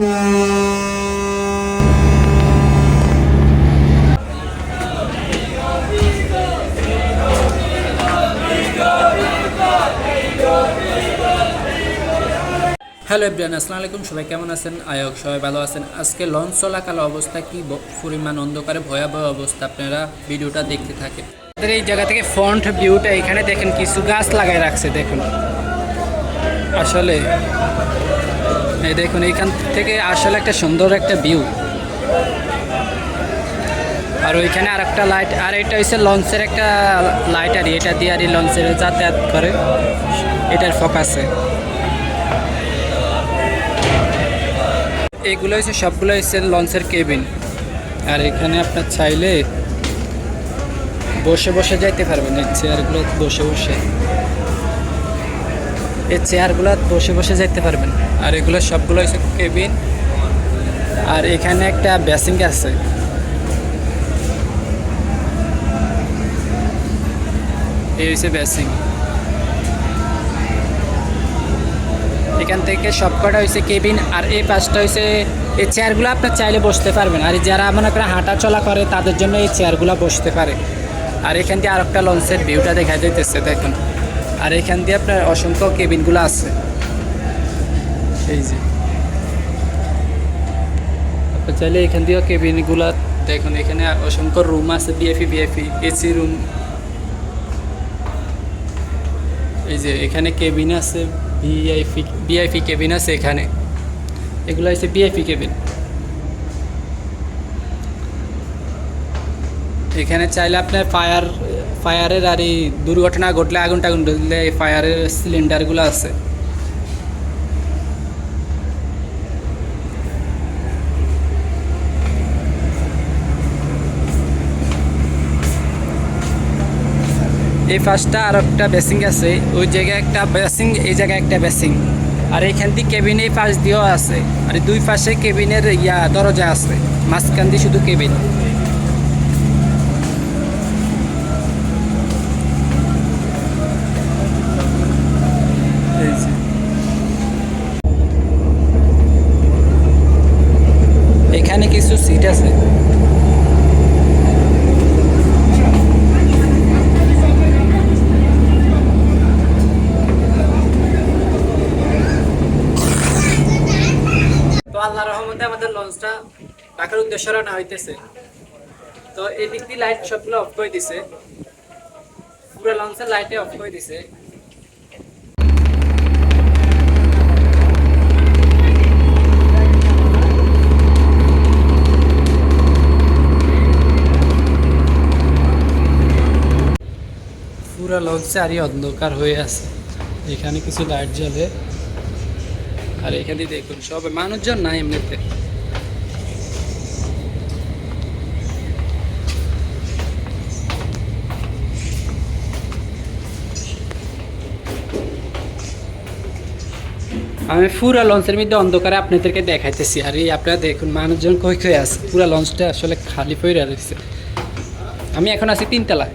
Hello everyone আসসালামু আলাইকুম। সবাই কেমন আছেন? আয়ক, সবাই ভালো আছেন? আজকে লঞ্চ চলাকাল অবস্থা কি? পরিমাণ অন্ধকারে ভয়াবহ অবস্থা, আপনারা ভিডিওটা দেখতে থাকেন। আমাদের এই জায়গা থেকে ফ্রন্ট ভিউটা এখানে দেখেন, কিছু গাছ লাগাই রাখছে, দেখুন। আসলে এই দেখুন এখান থেকে আসলে একটা সুন্দর একটা ভিউ আর ওইখানে আর একটা লাইট আর এটা হচ্ছে লঞ্চের একটা লাইট আর এটা দিয়ে আর লঞ্চের যাতায়াত করে। এটার ফোকাসে এগুলো হচ্ছে সবগুলো হচ্ছে লঞ্চের কেবিন আর এখানে আপনার চাইলে বসে বসে যাইতে পারবেন এই চেয়ারগুলো বসে বসে। এই চেয়ারগুলো বসে বসে যাইতে পারবেন। আর এগুলো সবগুলো হচ্ছে কেবিন। আর এখানে একটা বেসিং আছে। এই হচ্ছে বেসিং এখান থেকে সবকটা হয়েছে কেবিন। আর এই পাশটা হয়েছে এই চেয়ারগুলো আপনার চাইলে বসতে পারবেন। আর যারা মনে করেন হাঁটা চলা করে, তাদের জন্য এই চেয়ারগুলো বসতে পারে। আর এখান থেকে আর একটা লঞ্চের ভিউটা দেখা যাইতেছে, দেখুন। আর এখান দিয়ে আপনার অসংখ্য কেবিনগুলো আছে। এই যে। আপনি চাইলে এখান দিয়েও কেবিনগুলো দেখুন, এখানে অসংখ্য রুম আছে বিএফি বিএফি এসি রুম এই যে, এখানে কেবিন আছে ভিআইপি ভিআইপি কেবিন আছে এখানে। এগুলো হচ্ছে ভিআইপি কেবিন। এখানে চাইলে আপনার ফায়ার ফায়ারের আর এই দুর্ঘটনা ঘটলে আগুন টাগুন ধরলে এই ফায়ারের সিলিন্ডারগুলো আছে। এই ফার্স্টটা আর একটা বেসিং আছে। ওই জায়গায় একটা বেসিং, এই জায়গায় একটা বেসিং। আর এইখান দিয়ে কেবিন পাশ দিয়েও আছে। আর দুই পাশে কেবিনের ইয়া, দরজা আছে। মাঝখান দিয়ে শুধু কেবিন। আল্লাহ রহমতে আমাদের লঞ্চটা ঢাকার উদ্দেশ্যে রানা হইতেছে। তো এই দিক দিয়ে লাইট সবগুলো অফ করে দিছে। পুরো লঞ্চের লাইটে অফ করে দিছে। পুরো লঞ্চে আরই অন্ধকার হয়ে আছে। এখানে কিছু লাইট জ্বলে। আর এখানে দেখুন সব মানুষজন নাই এমনিতে? আমি পুরা লঞ্চের মধ্যে অন্ধকারে আপনাদেরকে দেখাইতেছি। আর এই আপনারা দেখুন, মানুষজন কই কই আছে? পুরা লঞ্চটা আসলে খালি পড়ে রয়েছে আমি এখন আছি তিনতলায়।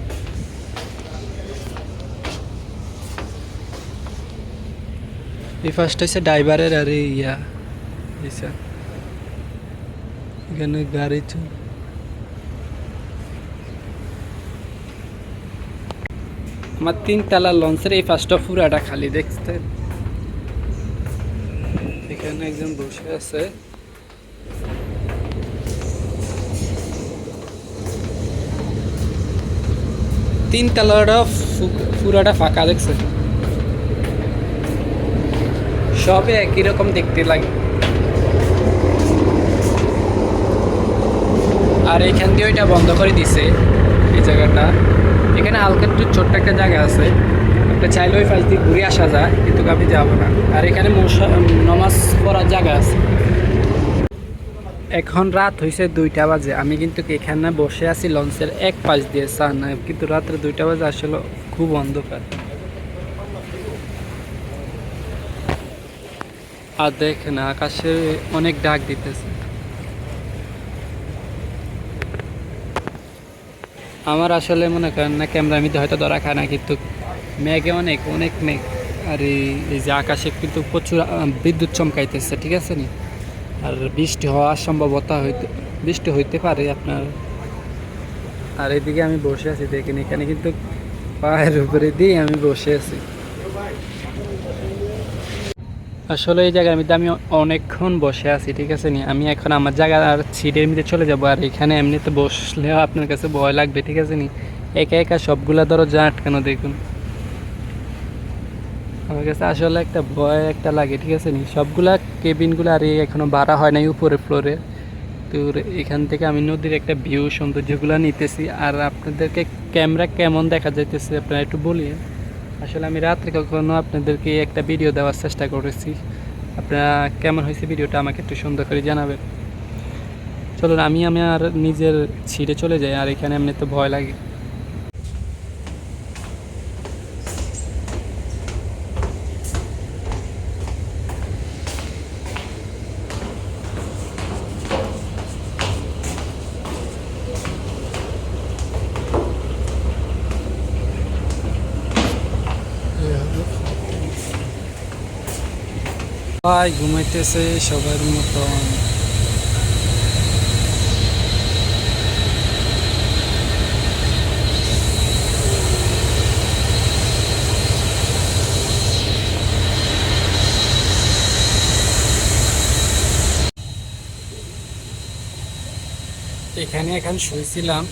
এই ফার্স্ট হচ্ছে ড্রাইভারের আর ইয়া। এখানে গাড়ি চল আমার তিনতলা লঞ্চের এই ফার্স্টটা পুরাটা খালি, দেখতে। এখানে একজন বসে আছে। তিনতলাটা ফু- পুরাটা ফাঁকা দেখছে সবে একই রকম দেখতে লাগে। আর এইখান দিয়ে ওইটা বন্ধ করে দিছে, এই জায়গাটা। এখানে হালকা একটু ছোট্ট একটা জায়গা আছে। একটা চাইলে ওই পাশ দিয়ে ঘুরে আসা যায়, কিন্তু আমি যাব না। আর এখানে নমাজ পড়ার জায়গা আছে। এখন রাত হয়েছে দুইটা বাজে। আমি কিন্তু এখানে বসে আছি, লঞ্চের এক পাশ দিয়ে। চান কিন্তু রাত্রে দুইটা বাজে, আসলে খুব অন্ধকার। আর দেখেন আকাশে অনেক ডাক দিতেছে। আমার আসলে মনে করেন না ক্যামেরা আমি হয়তো ধরা খায় না, কিন্তু মেঘে অনেক অনেক মেঘ। আর এই যে আকাশে কিন্তু প্রচুর বিদ্যুৎ চমকাইতেছে, ঠিক আছে নি? আর বৃষ্টি হওয়ার সম্ভাবতা হইতে, বৃষ্টি হইতে পারে আপনার। আর এদিকে আমি বসে আছি, দেখেন এখানে কিন্তু পায়ের উপরে দিয়ে আমি বসে আছি। আসলে এই জায়গার মধ্যে আমি অনেকক্ষণ বসে আছি, ঠিক আছে নি? আমি এখন আমার জায়গা আর সিটের মধ্যে চলে যাব, আর এখানে এমনিতে বসলেও আপনার কাছে ভয় লাগবে, ঠিক আছে নি? একা একা সবগুলা দরজা আটকানো দেখুন। আমার কাছে আসলে একটা ভয় একটা লাগে, ঠিক আছে নি? সবগুলা কেবিনগুলো আর এই এখনও ভাড়া হয় নাই উপরে ফ্লোরে। তো এখান থেকে আমি নদীর একটা ভিউ সৌন্দর্যগুলো নিতেছি, আর আপনাদেরকে ক্যামেরা কেমন দেখা যাইতেছে আপনারা একটু বলিয়ে আসলে আমি রাত্রে কখনো আপনাদেরকে একটা ভিডিও দেওয়ার চেষ্টা করেছি। আপনারা কেমন হয়েছে ভিডিওটা আমাকে একটু সুন্দর করে জানাবেন। চলুন, আমি আমি আর নিজের ছিঁড়ে চলে যাই, আর এখানে এমনি তো ভয় লাগে। সবাই ঘুমাইতেছে সবার মতন। এখানে এখন শুয়েছিলাম।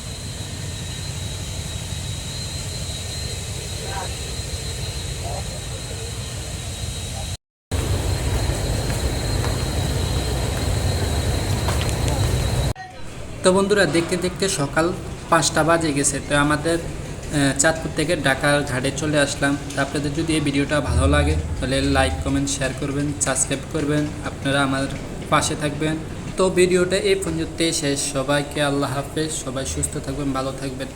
তো বন্ধুরা, দেখতে দেখতে সকাল পাঁচটা বাজে গেছে। তো আমাদের চাঁদপুর থেকে ঢাকার ঘাটে চলে আসলাম। তো আপনাদের যদি এই ভিডিওটা ভালো লাগে, তাহলে লাইক কমেন্ট শেয়ার করবেন সাবস্ক্রাইব করবেন। আপনারা আমার পাশে থাকবেন। তো ভিডিওটা এই পর্যন্তই শেষ। সবাইকে আল্লাহ হাফেজ। সবাই সুস্থ থাকবেন, ভালো থাকবেন।